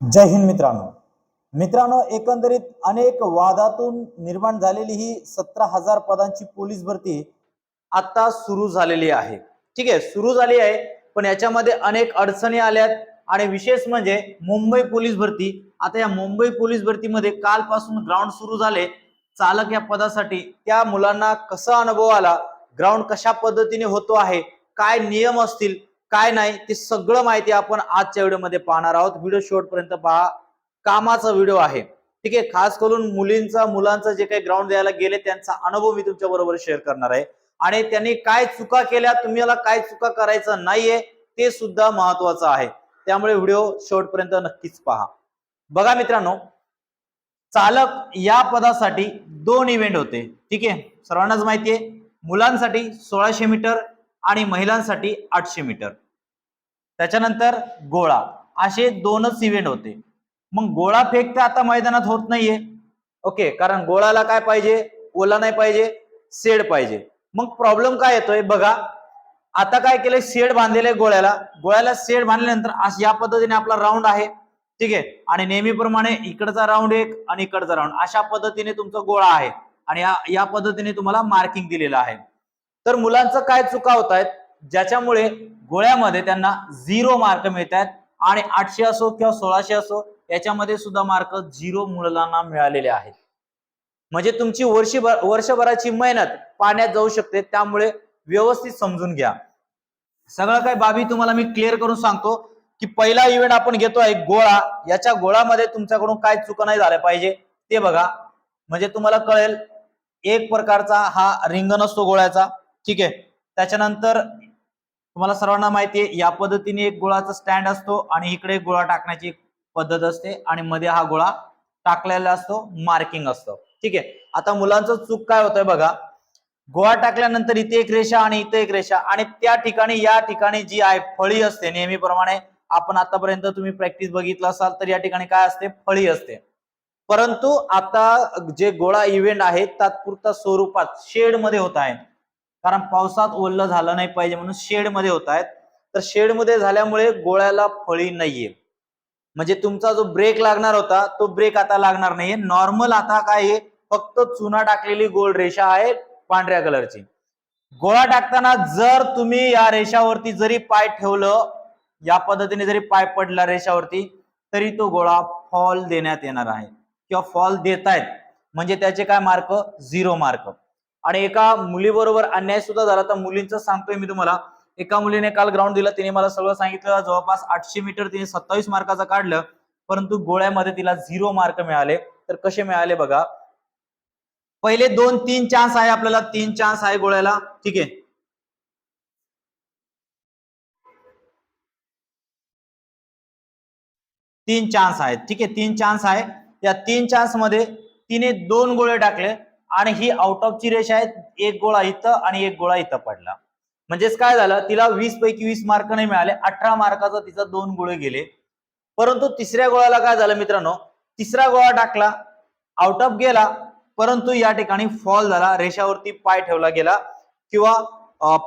जय हिंद मित्रांनो. मित्रांनो एकंदरीत अनेक वादातून निर्माण झालेली ही सतरा हजार पदांची पोलीस भरती आता सुरू झालेली आहे. ठीक आहे सुरू झाली आहे पण याच्यामध्ये अनेक अडचणी आल्यात आणि विशेष म्हणजे मुंबई पोलीस भरती. आता या मुंबई पोलीस भरतीमध्ये कालपासून ग्राउंड सुरू झाले. चालक या पदासाठी त्या मुलांना कसा अनुभव आला? ग्राउंड कशा पद्धतीने होतो आहे? काय नियम असतील? काय नाही ते सगळं माहिती आपण आजच्या व्हिडिओमध्ये पाहणार आहोत. व्हिडिओ शेवटपर्यंत पहा. कामाचा व्हिडिओ आहे. ठीक आहे खास करून मुलींचा मुलांचा जे काही ग्राउंड द्यायला गेले त्यांचा अनुभव मी तुमच्या बरोबर शेअर करणार आहे. आणि त्यांनी काय चुका केल्या तुम्हाला काय चुका करायचं नाहीये ते सुद्धा महत्वाचं आहे. त्यामुळे व्हिडिओ शेवटपर्यंत नक्कीच पहा. बघा मित्रांनो चालक या पदासाठी दोन इव्हेंट होते. ठीक आहे सर्वांनाच माहिती आहे. मुलांसाठी सोळाशे मीटर आणि महिलांसाठी आठशे मीटर. त्याच्यानंतर गोळा. असे दोनच इव्हेंट होते. मग गोळा फेक तर आता मैदानात होत नाहीये. ओके कारण गोळाला काय पाहिजे? ओला नाही पाहिजे शेड पाहिजे. मग प्रॉब्लेम काय येतोय? बघा. आता काय केलंय? शेड बांधलेलं आहे गोळ्याला. गोळ्याला शेड बांधल्यानंतर असं या पद्धतीने आपला राऊंड आहे. ठीक आहे? आणि नेहमीप्रमाणे इकडचा राऊंड एक आणि इकडचा राऊंड अशा पद्धतीने तुमचा गोळा आहे. आणि या पद्धतीने तुम्हाला मार्किंग दिलेलं आहे. तर मुलांचं काय चुका होत आहेत ज्याच्यामुळे गोळ्यामध्ये त्यांना झिरो मार्क मिळत आहेत आणि आठशे असो किंवा सोळाशे असो याच्यामध्ये सुद्धा मार्क झिरो मुलांना मिळालेले आहेत. म्हणजे तुमची वर्षभर वर्षभराची मेहनत पाण्यात जाऊ शकते त्यामुळे व्यवस्थित समजून घ्या. सगळं काही बाबी तुम्हाला मी क्लिअर करून सांगतो की पहिला इव्हेंट आपण घेतोय गोळा. याच्या गोळामध्ये तुमच्याकडून काय चुका नाही झाल्या पाहिजे ते बघा. म्हणजे तुम्हाला कळेल एक प्रकारचा हा रिंगण असतो गोळ्याचा. ठीक आहे. त्याच्यानंतर तुम्हाला सर्वांना माहिती आहे या पद्धतीने एक गोळाचा स्टँड असतो आणि इकडे गोळा टाकण्याची पद्धत असते आणि मध्ये हा गोळा टाकलेला असतो मार्किंग असतं. ठीक आहे. आता मुलांचं चूक काय होतंय बघा. गोळा टाकल्यानंतर इथे एक रेषा आणि इथे एक रेषा आणि त्या ठिकाणी या ठिकाणी जी आहे फळी असते. नेहमीप्रमाणे आपण आतापर्यंत तुम्ही प्रॅक्टिस बघितलं असाल तर या ठिकाणी काय असते? फळी असते. परंतु आता जे गोळा इव्हेंट आहे तात्पुरता स्वरूपात शेडमध्ये होत आहे कारण पावसात ओल्लं झालं नाही पाहिजे म्हणून शेडमध्ये होत आहेत. तर शेडमध्ये झाल्यामुळे गोळ्याला फळी नाहीये. म्हणजे तुमचा जो ब्रेक लागणार होता तो ब्रेक आता लागणार नाहीये. नॉर्मल आता काय आहे? फक्त चुना टाकलेली गोल रेषा आहे पांढऱ्या कलरची. गोळा टाकताना जर तुम्ही या रेषावरती जरी पाय ठेवलं या पद्धतीने जरी पाय पडला रेषावरती तरी तो गोळा फॉल देण्यात येणार आहे. किंवा फॉल देतायत. म्हणजे त्याचे काय मार्क झिरो मार्क आणि एका मुलीबरोबर अन्याय सुद्धा झाला. तर मुलींचं सांगतोय मी तुम्हाला. एका मुलीने काल ग्राउंड दिलं. तिने मला सगळं सांगितलं. जवळपास आठशे मीटर तिने सत्तावीस मार्काचं काढलं. परंतु गोळ्यामध्ये तिला झिरो मार्क मिळाले. तर कसे मिळाले बघा. पहिले दोन तीन चान्स आहे आपल्याला. तीन चान्स आहे गोळ्याला. ठीक आहे. तीन चान्स आहेत. ठीक आहे. तीन चान्स आहे. या तीन चान्समध्ये तिने दोन गोळे टाकले. आणि ही आउट ऑफ ची रेष आहे एक गोळा इथं आणि एक गोळा इथं पडला. म्हणजेच काय झालं तिला वीस पैकी वीस मार्क नाही मिळाले अठरा मार्काचा तिचा दोन गोळे गेले. परंतु तिसऱ्या गोळ्याला काय झालं मित्रांनो तिसरा गोळा टाकला आउट ऑफ गेला परंतु या ठिकाणी फॉल झाला रेषावरती पाय ठेवला गेला किंवा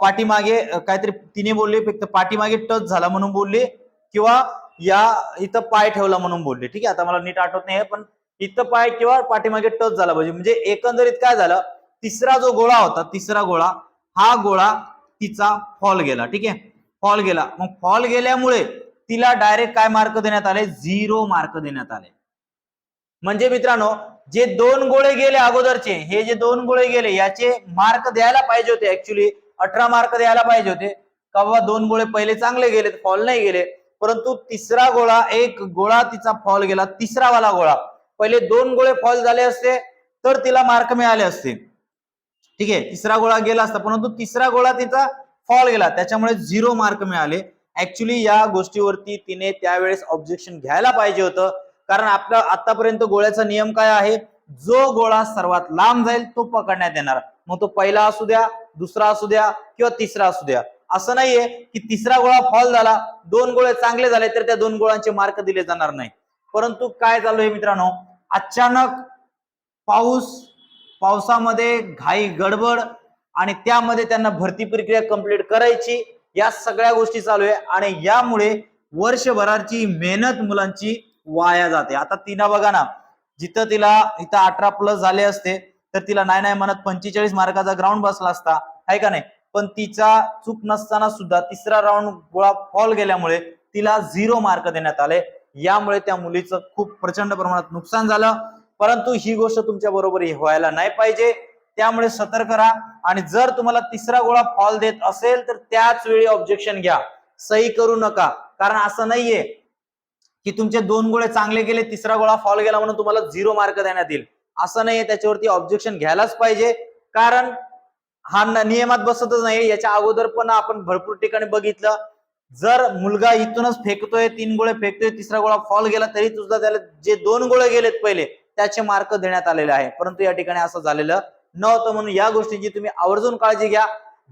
पाठीमागे काहीतरी तिने बोलले फक्त पाठीमागे टच झाला म्हणून बोलले किंवा या इथं पाय ठेवला म्हणून बोलले. ठीक आहे आता मला नीट आठवत नाही पण इथं पाय किंवा पाठीमागे टच झाला पाहिजे. म्हणजे एकंदरीत काय झालं? तिसरा जो गोळा होता तिसरा गोळा हा गोळा तिचा फॉल गेला. ठीक आहे? फॉल गेला. मग फॉल गेल्यामुळे तिला डायरेक्ट काय मार्क देण्यात आले? झिरो मार्क देण्यात आले. म्हणजे मित्रांनो जे दोन गोळे गेले अगोदरचे हे जे दोन गोळे गेले याचे मार्क द्यायला पाहिजे होते ऍक्च्युली अठरा मार्क द्यायला पाहिजे होते. का बाबा दोन गोळे पहिले चांगले गेले फॉल नाही गेले. परंतु तिसरा गोळा एक गोळा तिचा फॉल गेला तिसरा वाला गोळा. पहिले दोन गोळे फॉल झाले असते तर तिला मार्क मिळाले असते. ठीक आहे तिसरा गोळा गेला असता परंतु तिसरा गोळा तिचा फॉल गेला त्याच्यामुळे झिरो मार्क मिळाले. ऍक्च्युली या गोष्टीवरती तिने त्यावेळेस ऑब्जेक्शन घ्यायला पाहिजे होतं कारण आपला आतापर्यंत गोळ्याचा नियम काय आहे? जो गोळा सर्वात लांब जाईल तो पकडण्यात येणार. मग तो पहिला असू द्या दुसरा असू द्या किंवा तिसरा असू द्या. असं नाहीये की तिसरा गोळा फॉल झाला दोन गोळे चांगले झाले तर त्या दोन गोळांचे मार्क दिले जाणार नाही. परंतु काय चालू आहे मित्रांनो? अचानक पाऊस पावसामध्ये घाई गडबड आणि त्यामध्ये त्यांना भरती प्रक्रिया कंप्लीट करायची. या सगळ्या गोष्टी चालू आहे आणि यामुळे वर्षभराची मेहनत मुलांची वाया जाते. आता तिनं बघा ना जिथं तिला इथं अठरा प्लस झाले असते तर तिला नाही नाही म्हणत पंचेचाळीस मार्काचा ग्राउंड बसला असता. आहे का नाही? पण तिचा चूक नसताना सुद्धा तिसरा राऊंड गोळा फॉल गेल्यामुळे तिला झिरो मार्क देण्यात आले. यामुळे त्या मुलीचं खूप प्रचंड प्रमाणात नुकसान झालं. परंतु ही गोष्ट तुमच्या बरोबर व्हायला नाही पाहिजे. त्यामुळे सतर्क राहा. आणि जर तुम्हाला तिसरा गोळा फॉल देत असेल तर त्याच वेळी ऑब्जेक्शन घ्या. सही करू नका. कारण असं नाहीये की तुमचे दोन गोळे चांगले गेले तिसरा गोळा फॉल गेला म्हणून तुम्हाला झिरो मार्क देण्यात येईल. असं नाहीये. त्याच्यावरती ऑब्जेक्शन घ्यायलाच पाहिजे. कारण हा नियमात बसतच नाही याच्या अगोदर पण आपण भरपूर ठिकाणी बघितलं. जर मुलगा इथूनच फेकतोय तीन गोळे फेकतोय तिसरा गोळा फॉल गेला तरी सुद्धा त्याला जे दोन गोळे गेलेत पहिले त्याचे मार्क देण्यात आलेले आहे. परंतु या ठिकाणी असं झालेलं नव्हतं. म्हणून या गोष्टीची तुम्ही आवर्जून काळजी घ्या.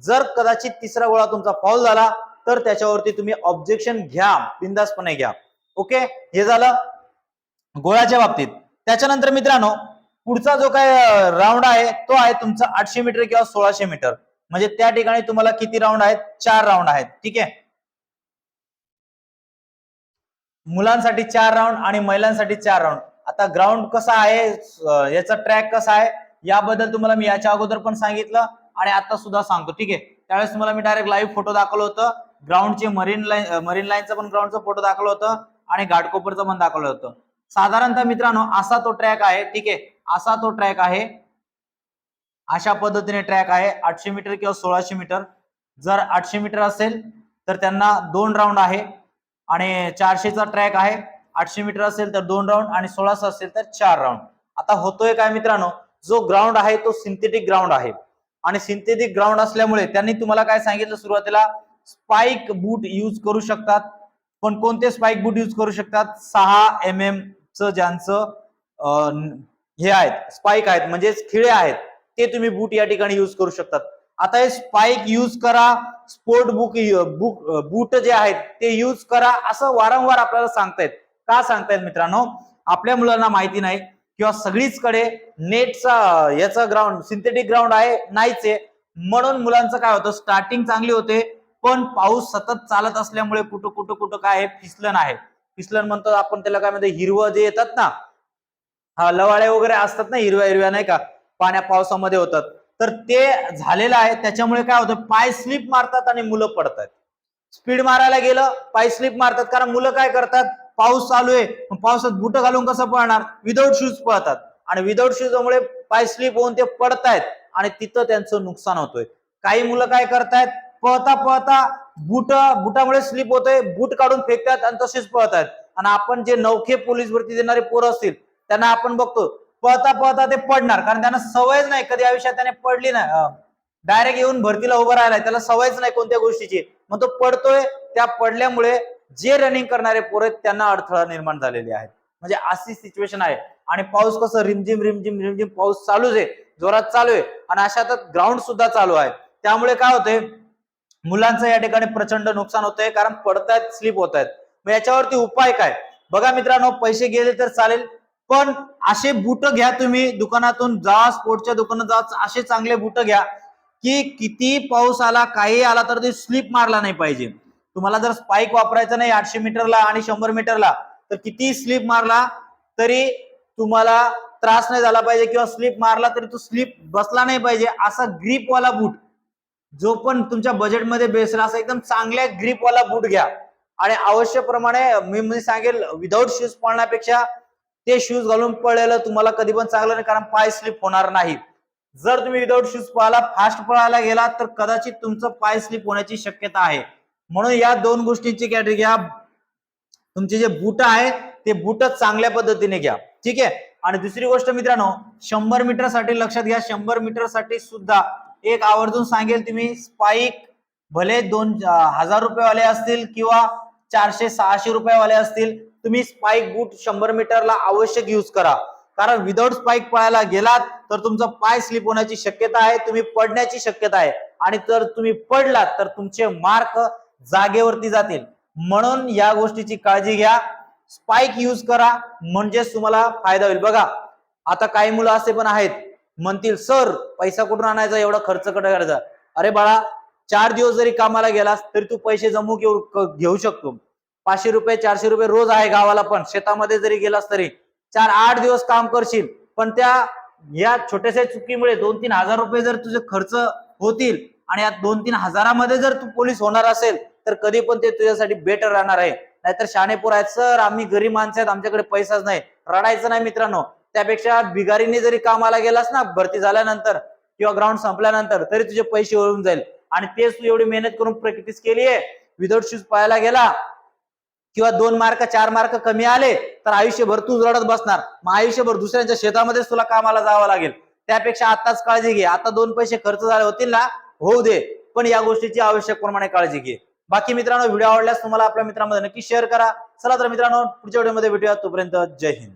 जर कदाचित तिसरा गोळा तुमचा फॉल झाला तर त्याच्यावरती तुम्ही ऑब्जेक्शन घ्या. बिंदासपणे घ्या. ओके हे झालं गोळाच्या बाबतीत. त्याच्यानंतर मित्रांनो पुढचा जो काय राऊंड आहे तो आहे तुमचा आठशे मीटर किंवा सोळाशे मीटर. म्हणजे त्या ठिकाणी तुम्हाला किती राऊंड आहेत? चार राऊंड आहेत. ठीक आहे? मुलांसाठी चार राऊंड आणि महिलांसाठी चार राऊंड आता ग्राउंड कसा आहे याचा ट्रॅक कसा आहे याबद्दल तुम्हाला मी याच्या अगोदर पण सांगितलं आणि आता सुद्धा सांगतो ठीक आहे? त्यावेळेस तुम्हाला मी डायरेक्ट लाईव्ह फोटो दाखवलं होतं. ग्राउंडचे मरीन लाईन मरीन लाईनचा पण ग्राउंडचा फोटो दाखवलं होतं आणि घाटकोपरचं पण दाखवलं होतं. साधारणतः मित्रांनो असा तो ट्रॅक आहे ठीक आहे? असा तो ट्रॅक आहे. अशा पद्धतीने ट्रॅक आहे. आठशे मीटर किंवा सोळाशे मीटर. जर आठशे मीटर असेल तर त्यांना दोन राऊंड आहे. आणि चारशेचा ट्रॅक आहे. आठशे मीटर असेल तर दोन राऊंड आणि सोळाशे असेल तर चार राऊंड आता होतोय काय मित्रांनो? जो ग्राउंड आहे तो सिंथेटिक ग्राउंड आहे. आणि सिंथेटिक ग्राउंड असल्यामुळे त्यांनी तुम्हाला काय सांगितलं सुरुवातीला? स्पाइक बूट यूज करू शकतात. पण कोणते स्पाइक बूट यूज करू शकतात? सहा एम एम च ज्यांचं हे आहेत स्पाइक आहेत म्हणजेच खिळे आहेत ते तुम्ही बूट या ठिकाणी यूज करू शकतात. आता हे स्पाइक यूज करा स्पोर्ट बुक बुक बूट जे आहेत ते यूज करा असं वारंवार आपल्याला सांगतायत. का सांगतायत मित्रांनो? आपल्या मुलांना माहिती नाही किंवा सगळीचकडे नेटचा याचा ग्राउंड सिंथेटिक ग्राउंड आहे नाहीच आहे. म्हणून मुलांचं काय होतं? स्टार्टिंग चांगली होते पण पाऊस सतत चालत असल्यामुळे कुठं कुठं कुठं काय आहे? फिसलन आहे. फिसलन म्हणतो आपण त्याला काय म्हणतो? हिरवं जे येतात ना हा लवाळे वगैरे असतात ना हिरव्या हिरव्या नाही का? पाण्या पावसामध्ये होतात. तर ते झालेलं आहे. त्याच्यामुळे काय होतं? पाय स्लिप मारतात आणि मुलं पडतात. स्पीड मारायला गेलं पाय स्लिप मारतात. कारण मुलं काय करतात? पाऊस चालू आहे. पावसात बुट घालून कसं पळणार? विदाऊट शूज पळतात. आणि विदाऊट शूजमुळे पाय स्लिप होऊन ते पडतायत आणि तिथं त्यांचं नुकसान होतोय. काही मुलं काय करतायत? पळता पळता बुट बुटामुळे स्लिप होतोय. बूट काढून फेकतात आणि तसेच पळतायत. आणि आपण जे नौखे पोलीस भरती देणारे पोरं असतील त्यांना आपण बघतो पळता पळता ते पडणार. कारण त्यांना सवयच नाही कधी आयुष्यात त्याने पडली नाही. डायरेक्ट येऊन भरतीला उभं राहिलाय त्याला सवयच नाही कोणत्या गोष्टीची. मग तो पडतोय त्या पडल्यामुळे जे रनिंग करणारे पोरं आहेत त्यांना अडथळा निर्माण झालेले आहेत. म्हणजे अशी सिच्युएशन आहे. आणि पाऊस कसं रिमझिम रिमझिम रिमझिम पाऊस चालूच आहे. जोरात चालू आहे. आणि अशातच ग्राउंड सुद्धा चालू आहे त्यामुळे काय होतंय मुलांचं या ठिकाणी प्रचंड नुकसान होतंय. कारण पडतायत स्लिप होत आहेत मग याच्यावरती उपाय काय? बघा मित्रांनो पैसे गेले तर चालेल. पण असे बूट घ्या तुम्ही. दुकानातून जा स्पोर्टच्या दुकानात जा असे चांगले बूट घ्या की किती पाऊस आला काही आला तर ते स्लिप मारला नाही पाहिजे. तुम्हाला जर स्पाईक वापरायचं नाही आठशे मीटरला आणि शंभर मीटरला तर किती स्लिप मारला तरी तुम्हाला त्रास नाही झाला पाहिजे किंवा स्लिप मारला तरी तो स्लिप बसला नाही पाहिजे. असा ग्रीपवाला बूट जो पण तुमच्या बजेटमध्ये बेसला असा एकदम चांगल्या ग्रीपवाला बूट घ्या. आणि आवश्यक प्रमाणे मी म्हणजे सांगेल विदाऊट शूज पाळण्यापेक्षा ते शूज घालून पळलेलं तुम्हाला कधी पण चांगलं नाही कारण पाय स्लिप होणार नाही. जर तुम्ही विदाऊट शूज पळाला फास्ट पळायला गेला तर कदाचित तुमचं पाय स्लिप होण्याची शक्यता आहे. म्हणून या दोन गोष्टींची कॅटेगरी घ्या. तुमचे जे बूट आहे ते बूट चांगल्या पद्धतीने घ्या. ठीक आहे? आणि दुसरी गोष्ट मित्रांनो शंभर मीटरसाठी लक्षात घ्या शंभर मीटरसाठी सुद्धा. एक आवर्जून सांगेल तुम्ही स्पाईक भले दोन हजार हजार रुपयेवाले असतील किंवा चारशे सहाशे रुपयेवाले असतील तुम्ही स्पाइक बूट शंभर मीटरला आवश्यक यूज करा. कारण विदाउट स्पाइक पळायला गेलात तर तुमचा पाय स्लिप होण्याची शक्यता आहे तुम्ही पडण्याची शक्यता आहे. आणि जर तुम्ही पडलात तर तुमचे मार्क जागेवरती जातील. म्हणून या गोष्टीची काळजी घ्या. स्पाइक यूज करा म्हणजेच तुम्हाला फायदा होईल. बघा आता काही मुलं असे पण आहेत. म्हणतील सर पैसा कुठून आणायचा? एवढा खर्च कुठे करायचा. अरे बाळा चार दिवस जरी कामाला गेलास तरी तू पैसे जमू घेऊ शकतो. पाचशे रुपये चारशे रुपये रोज आहे गावाला पण. शेतामध्ये जरी गेलास तरी चार आठ दिवस काम करशील पण त्या या छोट्याशा चुकीमुळे दोन तीन हजार रुपये जर तुझे खर्च होतील आणि या दोन तीन हजारामध्ये जर तू पोलीस होणार असेल तर कधी पण ते तुझ्यासाठी बेटर राहणार आहे. नाहीतर शाणेपूर आहेत सर आम्ही गरीब माणसं आहेत आमच्याकडे पैसाच नाही. रडायचं नाही मित्रांनो. त्यापेक्षा बिगारीने जरी कामाला गेलास ना भरती झाल्यानंतर किंवा ग्राउंड संपल्यानंतर तरी तुझे पैसे होऊन जाईल. आणि तेच तू एवढी मेहनत करून प्रॅक्टिस केली आहे विदाउट शूज पाहायला गेला किंवा दोन मार्क चार मार्क कमी आले तर आयुष्यभर तू रडत बसणार. मग आयुष्यभर दुसऱ्यांच्या शेतामध्येच तुला कामाला जावं लागेल. त्यापेक्षा आताच काळजी घे. आता दोन पैसे खर्च झाले होतील ना होऊ दे. पण या गोष्टीची आवश्यक प्रमाणे काळजी घे. बाकी मित्रांनो व्हिडिओ आवडल्यास तुम्हाला आपल्या मित्रांमध्ये नक्की शेअर करा. चला तर मित्रांनो पुढच्या व्हिडिओमध्ये भेटूया. तोपर्यंत जय हिंद.